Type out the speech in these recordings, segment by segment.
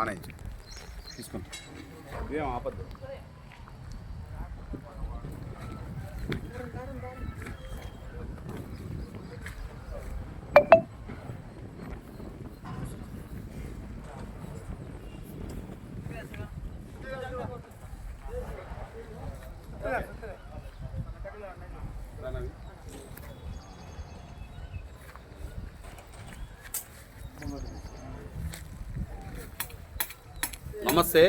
ఆనే తీసుకుంటా. ఇదేం ఆపద్దు. నమస్తే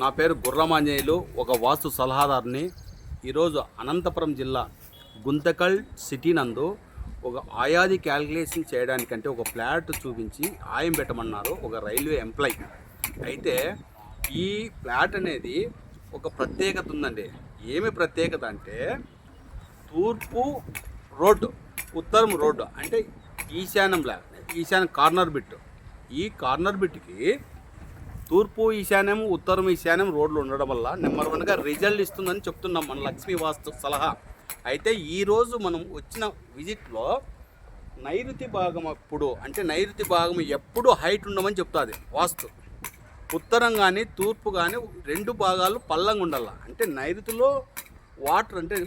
నా పేరు గుర్రమాంజనేయులు ఒక వాస్తు సలహాదారుని. ఈరోజు అనంతపురం జిల్లా గుంతకల్ సిటీ నందు ఒక ఆయాది క్యాలిక్యులేషన్ చేయడానికంటే ఒక ఫ్లాట్ చూపించి ఆయం పెట్టమన్నారు ఒక రైల్వే ఎంప్లాయ్. అయితే ఈ ఫ్లాట్ అనేది ఒక ప్రత్యేకత ఉందండి. ఏమి ప్రత్యేకత అంటే తూర్పు రోడ్డు ఉత్తరం రోడ్డు అంటే ఈశాన్యం ఈశాన్యం కార్నర్ బిట్ ఈ కార్నర్ బిట్కి తూర్పు ఈశాన్యం ఉత్తరం ఈశాన్యం రోడ్లు ఉండడం వల్ల నెంబర్ వన్గా రిజల్ట్ ఇస్తుందని చెప్తున్నాం మన లక్ష్మీ వాస్తు సలహా. అయితే ఈరోజు మనం వచ్చిన విజిట్లో నైరుతి భాగం అప్పుడు అంటే నైరుతి భాగం ఎప్పుడు హైట్ ఉండమని చెప్తుంది వాస్తు. ఉత్తరం కానీ తూర్పు కానీ రెండు భాగాలు పల్లంగా ఉండాల. అంటే నైరుతిలో వాటర్ అంటే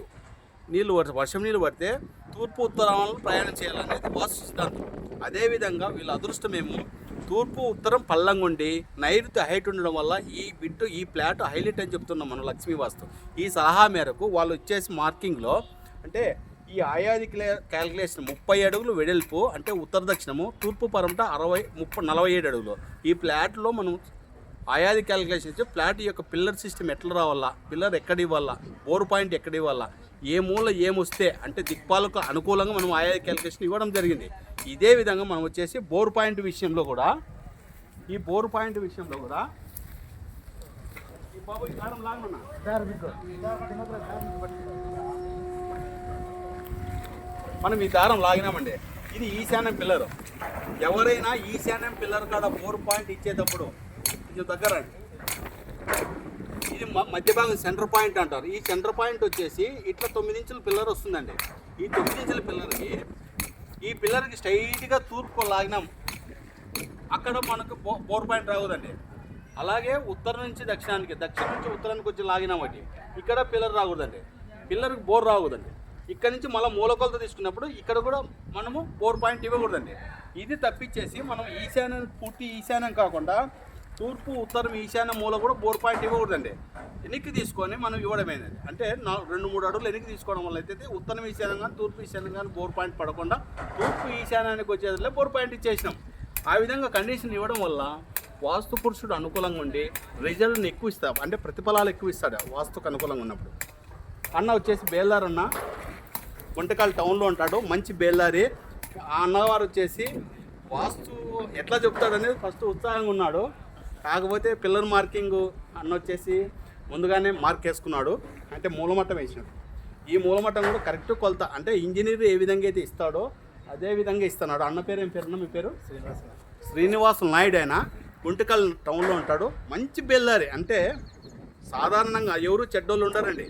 నీళ్ళు పడితే వర్షం నీళ్ళు పడితే తూర్పు ఉత్తరాలను ప్రయాణం చేయాలనేది వాస్తు సిద్ధాంతం. అదేవిధంగా వీళ్ళ అదృష్టమేమో తూర్పు ఉత్తరం పల్లంగా ఉండి నైరుతి హైట్ ఉండడం వల్ల ఈ బిట్టు ఈ ప్లాట్ హైలైట్ అని చెప్తున్నాం మనం లక్ష్మీవాస్తు. ఈ సలహా మేరకు వాళ్ళు వచ్చేసి మార్కింగ్లో అంటే ఈ ఆయాది క్యాలిక్యులేషన్ ముప్పై అడుగులు వెడల్పు అంటే ఉత్తర దక్షిణము తూర్పు పరమట అరవై ముప్పై నలభై ఏడు అడుగులు. ఈ ప్లాట్లో మనం ఆయాది క్యాలిక్యులేషన్ ఇచ్చి ప్లాట్ యొక్క పిల్లర్ సిస్టమ్ ఎట్లా రావాలా పిల్లర్ ఎక్కడ ఇవ్వాలా బోర్ పాయింట్ ఎక్కడ ఇవ్వాలా ఏ మూల ఏమొస్తే అంటే దిక్పాలకు అనుకూలంగా మనం ఆయాది క్యాలిక్యులేషన్ ఇవ్వడం జరిగింది. ఇదే విధంగా మనం వచ్చేసి బోర్ పాయింట్ విషయంలో కూడా ఈ బోర్ పాయింట్ విషయంలో కూడా మనం ఈ దారం లాగినామండి. ఇది ఈశాన్యం పిల్లర్. ఎవరైనా ఈశాన్యం పిల్లర్ కాడ ఫోర్ పాయింట్ ఇచ్చేటప్పుడు కొంచెం దగ్గర ఇది మ- మధ్య భాగం సెంటర్ పాయింట్ అంటారు. ఈ సెంటర్ పాయింట్ వచ్చేసి ఇట్లా తొమ్మిది ఇంచుల పిల్లర్ వస్తుందండి. ఈ తొమ్మిది ఇంచుల పిల్లర్కి ఈ పిల్లర్కి స్ట్రైట్గా తూర్పు లాగినాం. అక్కడ మనకు బో- పాయింట్ రాకూడదండి అలాగే ఉత్తరం నుంచి దక్షిణానికి దక్షిణం నుంచి ఉత్తరానికి వచ్చి లాగినాం ఒకటి ఇక్కడ పిల్లర్ రాకూడదండి. పిల్లర్కి బోర్ రాకూడదండి. ఇక్కడ నుంచి మళ్ళీ మూలకొలత తీసుకున్నప్పుడు ఇక్కడ కూడా మనము బోర్ పాయింట్ ఇవ్వకూడదండి. ఇది తప్పించేసి మనం ఈశాన్యం పూర్తి ఈశాన్యం కాకుండా తూర్పు ఉత్తరం ఈశాన్య మూల కూడా బోర్ పాయింట్ ఇవ్వకూడదండి. వెనక్కి తీసుకొని మనం ఇవ్వడమేనది అంటే నాలుగు రెండు మూడు అడుగులు వెనక్కి తీసుకోవడం వల్ల అయితే ఉత్తరం ఈశాన్యం కానీ తూర్పు ఈశాన్యం కానీ బోర్ పాయింట్ పడకుండా తూర్పు ఈశాన్యానికి వచ్చేదిలే బోర్ పాయింట్ ఇచ్చేసినాం. ఆ విధంగా కండిషన్ ఇవ్వడం వల్ల వాస్తు పురుషుడు అనుకూలంగా ఉండి రిజల్ట్ని ఎక్కువ ఇస్తాడు. అంటే ప్రతిఫలాలు ఎక్కువ ఇస్తాడు వాస్తుకు అనుకూలంగా ఉన్నప్పుడు. అన్న వచ్చేసి బేల్దార్ అన్న. వంటకాలు టౌన్లో ఉంటాడు. మంచి బేల్దారి. ఆ అన్నవారు వచ్చేసి వాస్తు ఎట్లా చెప్తాడనేది ఫస్ట్ ఉత్సాహంగా ఉన్నాడు. కాకపోతే పిల్లర్ మార్కింగ్ అన్న వచ్చేసి ముందుగానే మార్క్ వేసుకున్నాడు అంటే మూలమట్టం వేసినాడు. ఈ మూలమట్టం కూడా కరెక్ట్ కొలత అంటే ఇంజనీర్ ఏ విధంగా అయితే ఇస్తాడో అదే విధంగా ఇస్తున్నాడు. అన్న పేరు ఏం పేరు మీ పేరు? శ్రీనివాస్ నాయుడు ఆయన. గుంటకల్ టౌన్లో ఉంటాడు. మంచి బెల్లారి. అంటే సాధారణంగా ఎవరు చెడ్డోళ్ళు ఉండరండి.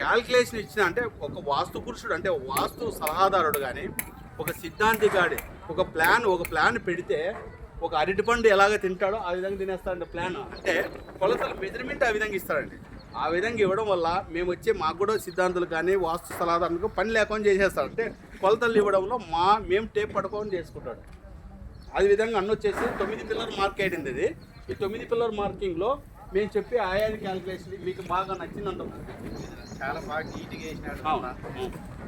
క్యాల్కులేషన్ ఇచ్చిన అంటే ఒక వాస్తు పురుషుడు అంటే వాస్తు సలహాదారుడు కానీ ఒక సిద్ధాంతి గాడి ఒక ప్లాన్ ఒక ప్లాన్ పెడితే ఒక అరటిపండు ఎలాగ తింటాడో ఆ విధంగా తినేస్తాడంటే ప్లాన్ అంటే కొలతలు మెజర్మెంట్ ఆ విధంగా ఇస్తాడండి. ఆ విధంగా ఇవ్వడం వల్ల మేము వచ్చే మాకు కూడా సిద్ధాంతులు కానీ వాస్తు సలహాదారులకు పని లేకుండా చేసేస్తాడు. అంటే కొలతలు ఇవ్వడంలో మా మేము టేప్ పట్టుకొని చేసుకుంటాడు. అదే విధంగా అన్న వచ్చేసి తొమ్మిది పిల్లర్ మార్క్ అయ్యింది ఇది. ఈ తొమ్మిది పిల్లర్ మార్కింగ్లో మేము చెప్పే ఆయాది క్యాలిక్యులేషన్ మీకు బాగా నచ్చిందంట చాలా బాగా నీట్గా వేసినాడు?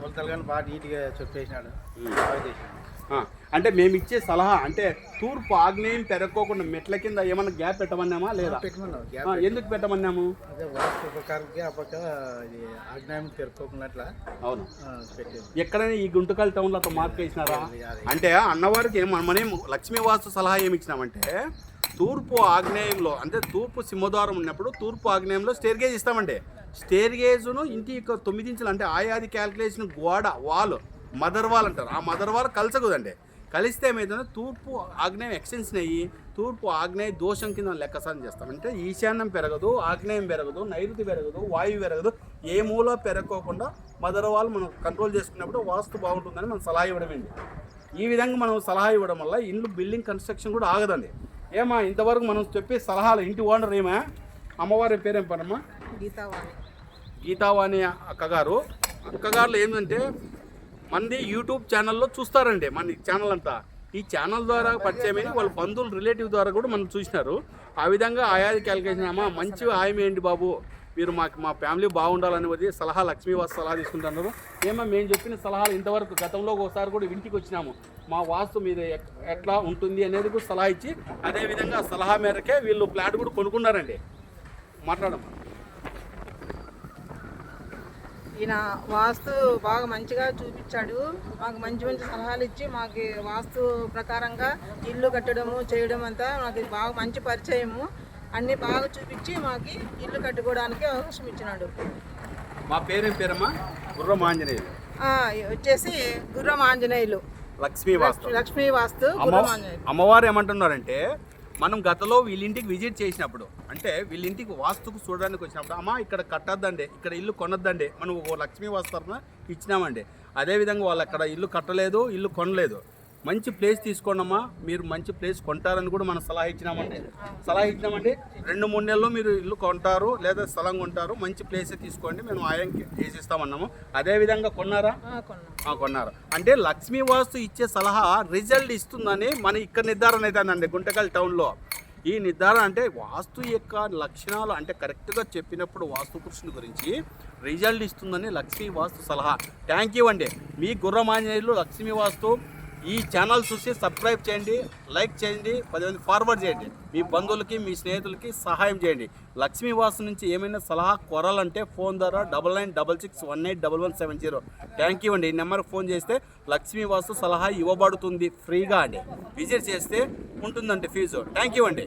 కొలతలు కానీ బాగా నీట్గా చెప్పేసినాడు. బాగా చేసినాడు. అంటే మేము ఇచ్చే సలహా అంటే తూర్పు ఆగ్నేయం పెరగకోకుండా మెట్ల కింద ఏమన్నా గ్యాప్ పెట్టమన్నామా లేదా? ఎందుకు పెట్టమన్నాము? అవును. ఎక్కడైనా ఈ గుంటకల్ టౌన్లో అట్లా మార్క్ వేసినారా అంటే అన్నవారికి ఏం మనం లక్ష్మీ వాస్తు సలహా ఏమి ఇచ్చినామంటే తూర్పు ఆగ్నేయంలో అంటే తూర్పు సింహద్వారం ఉన్నప్పుడు తూర్పు ఆగ్నేయంలో స్టేర్ గేజ్ ఇస్తామండి స్టేర్ గేజ్ను ఇంటి యొక్క తొమ్మిది ఇంచులు అంటే ఆయాది క్యాల్కులేషన్ గోడ వాల్ మదర్ వాల్ అంటారు. ఆ మదర్ వాల్ కలసకూదండి కలిస్తే ఏమైందంటే తూర్పు ఆగ్నేయం ఎక్స్టెన్షన్ అయ్యి తూర్పు ఆగ్నేయ దోషం కింద లెక్కసారం చేస్తాం. అంటే ఈశాన్యం పెరగదు ఆగ్నేయం పెరగదు నైరుతి పెరగదు వాయువు పెరగదు ఏ మూల పెరగకోకుండా మదర్ వాల్ మనం కంట్రోల్ చేసుకున్నప్పుడు వాస్తు బాగుంటుందని మనం సలహా ఇవ్వడమేంటి ఈ విధంగా మనం సలహా ఇవ్వడం వల్ల ఇండ్లు బిల్డింగ్ కన్స్ట్రక్షన్ కూడా ఆగదండి. ఏమా ఇంతవరకు మనం చెప్పే సలహాలు ఇంటి ఓనర్ ఏమా? అమ్మవారి పేరేం పనమ్మా గీతావాణి. గీతావాణి అక్కగారు. అక్కగారులు ఏంటంటే మంది యూట్యూబ్ ఛానల్లో చూస్తారండి మన ఛానల్ అంతా. ఈ ఛానల్ ద్వారా పరిచయమై వాళ్ళ బంధువులు రిలేటివ్ ద్వారా కూడా మనం చూసినారు. ఆ విధంగా ఆయాది క్యాలిక్యులేషన్ అమ్మా మంచి ఆయం ఏంటి బాబు? మీరు మాకు మా ఫ్యామిలీ బాగుండాలనేది సలహా లక్ష్మీవాస్ సలహా తీసుకుంటున్నారు. ఏమో మేము చెప్పిన సలహాలు ఇంతవరకు గతంలో ఒకసారి కూడా ఇంటికి వచ్చినాము. మా వాస్తు మీద ఎట్లా ఉంటుంది అనేది కూడా సలహా ఇచ్చి అదేవిధంగా సలహా మేరకే వీళ్ళు ఫ్లాట్ కూడా కొనుక్కున్నారండి. మాట్లాడమ్మా. ఈయన వాస్తు బాగా మంచిగా చూపించాడు. మాకు మంచి మంచి సలహాలు ఇచ్చి మాకు వాస్తు ప్రకారంగా ఇల్లు కట్టడము చేయడం అంతా మాకు బాగా మంచి పరిచయము. అన్ని బాగా చూపించి మాకు ఇల్లు కట్టుకోవడానికి అవకాశం ఇచ్చినాడు. మా పేరేం పేరమ్మా? గుర్రం ఆంజనేయులు వచ్చేసి గుర్రం ఆంజనేయులు లక్ష్మీ వాస్తు. లక్ష్మీ వాస్తు అమ్మవారు ఏమంటున్నారంటే మనం గతంలో వీళ్ళింటికి విజిట్ చేసినప్పుడు అంటే వీళ్ళింటికి వాస్తుకు చూడడానికి వచ్చినప్పుడు అమ్మ ఇక్కడ కట్టద్దండి ఇక్కడ ఇల్లు కొనద్దండి మనం ఒక లక్ష్మీ వాస్తు ఇచ్చినామండి. అదేవిధంగా వాళ్ళు అక్కడ ఇల్లు కట్టలేదు ఇల్లు కొనలేదు. మంచి ప్లేస్ తీసుకోండమ్మా. మీరు మంచి ప్లేస్ కొంటారని కూడా మనం సలహా ఇచ్చినామండి. సలహా ఇచ్చినామండి. రెండు మూడు నెలల్లో మీరు ఇల్లు కొంటారు లేదా స్థలం కొంటారు మంచి ప్లేసే తీసుకోండి. మేము ఆయంకి వేసిస్తామన్నాము అదేవిధంగా కొన్నారా? కొన్నారు? అంటే లక్ష్మీ వాస్తు ఇచ్చే సలహా రిజల్ట్ ఇస్తుందని మన ఇక్కడ నిర్ధారణ అవుతుందండి గుంటకల్ టౌన్లో. ఈ నిర్ధారణ అంటే వాస్తు యొక్క లక్షణాలు అంటే కరెక్ట్గా చెప్పినప్పుడు వాస్తు పురుషుని గురించి రిజల్ట్ ఇస్తుందని లక్ష్మీ వాస్తు సలహా. థ్యాంక్ యూ అండి. మీ గుర్రమాంజనేయులు లక్ష్మీ వాస్తు ఈ ఛానల్ చూసి సబ్స్క్రైబ్ చేయండి లైక్ చేయండి పది మంది ఫార్వర్డ్ చేయండి. మీ బంధువులకి మీ స్నేహితులకి సహాయం చేయండి. లక్ష్మీ వాసు నుంచి ఏమైనా సలహా కొరాలంటే ఫోన్ ద్వారా double nine double six one eight double one seven zero. Thank you అండి. ఈ నెంబర్కి ఫోన్ చేస్తే లక్ష్మీ వాసు సలహా ఇవ్వబడుతుంది ఫ్రీగా అండి విజిట్ చేస్తే ఉంటుందండి ఫీజు. థ్యాంక్ యూ అండి.